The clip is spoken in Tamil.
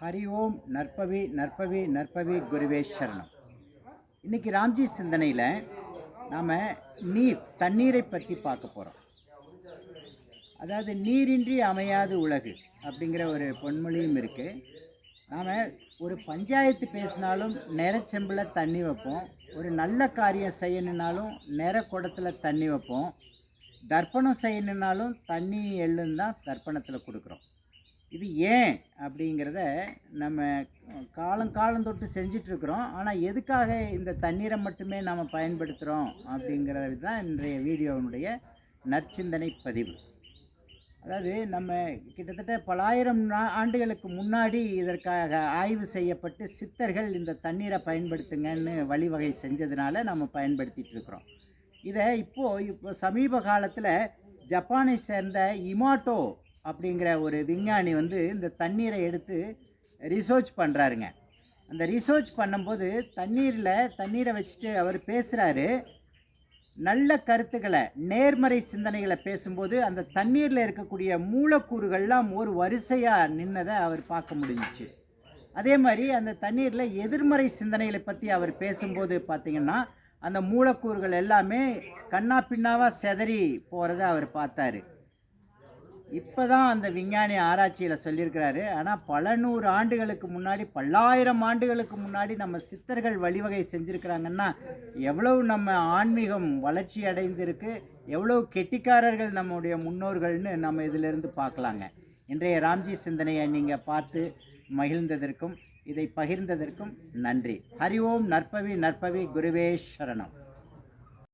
ஹரி ஓம் நற்பவி நற்பவி நற்பவி குருவே சரணம் இன்னைக்கு ராம்ஜி சிந்தனையில் நாம் நீர் தண்ணீரை பற்றி பார்க்க போகிறோம் அதாவது நீரின்றி அமையாது உலகு அப்படிங்கிற ஒரு பொன்மொழியும் இருக்குது நாம் ஒரு பஞ்சாயத்து பேசினாலும் நிறச்செம்பில் தண்ணி வைப்போம் ஒரு நல்ல காரியம் செய்யணுன்னாலும் நிற குடத்தில் தண்ணி வைப்போம் தர்ப்பணம் செய்யணுன்னாலும் தண்ணி எள்ளுன்னு தான் தர்ப்பணத்தில் கொடுக்குறோம். இது ஏன் அப்படிங்கிறத நம்ம காலம் காலம் தொட்டு செஞ்சிட்ருக்குறோம். ஆனால் எதுக்காக இந்த தண்ணீரை மட்டுமே நாம் பயன்படுத்துகிறோம் அப்படிங்கிறது தான் இன்றைய வீடியோவினுடைய நற்சிந்தனை பதிவு. அதாவது நம்ம கிட்டத்தட்ட பலாயிரம் நா- ஆண்டுகளுக்கு முன்னாடி இதற்காக ஆய்வு செய்யப்பட்டு சித்தர்கள் இந்த தண்ணீரை பயன்படுத்துங்கன்னு வழிவகை செஞ்சதுனால நம்ம பயன்படுத்திகிட்ருக்குறோம் இதை இப்போது இப்போ சமீப காலத்தில் ஜப்பானை சேர்ந்த இமாட்டோ அப்படிங்கிற ஒரு விஞ்ஞானி வந்து இந்த தண்ணீரை எடுத்து ரிசர்ச் பண்ணுறாருங்க அந்த ரிசர்ச் பண்ணும்போது தண்ணீரில் தண்ணீரை வச்சுட்டு அவர் பேசுகிறாரு நல்ல கருத்துக்களை நேர்மறை சிந்தனைகளை பேசும்போது அந்த தண்ணீரில் இருக்கக்கூடிய மூலக்கூறுகள்லாம் ஒரு வரிசையாக நின்னதை அவர் பார்க்க முடிஞ்சிச்சு. அதே மாதிரி அந்த தண்ணீரில் எதிர்மறை சிந்தனைகளை பற்றி அவர் பேசும்போது பார்த்திங்கன்னா அந்த மூலக்கூறுகள் எல்லாமே கண்ணா பின்னாவாக செதறி போகிறத அவர் பார்த்தாரு. இப்போ தான் அந்த விஞ்ஞானி ஆராய்ச்சியில் சொல்லியிருக்கிறாரு. ஆனால் பல நூறு ஆண்டுகளுக்கு முன்னாடி பல்லாயிரம் ஆண்டுகளுக்கு முன்னாடி நம்ம சித்தர்கள் வழிவகை செஞ்சுருக்கிறாங்கன்னா எவ்வளவு நம்ம ஆன்மீகம் வளர்ச்சி அடைந்திருக்கு எவ்வளவு கெட்டிக்காரர்கள் நம்முடைய முன்னோர்கள்னு நம்ம இதிலிருந்து பார்க்கலாங்க. இன்றைய ராம்ஜி சிந்தனையை நீங்கள் பார்த்து மகிழ்ந்ததற்கும் இதை பகிர்ந்ததற்கும் நன்றி. ஹரி ஓம் நற்பவி நற்பவி குருவே சரணம்.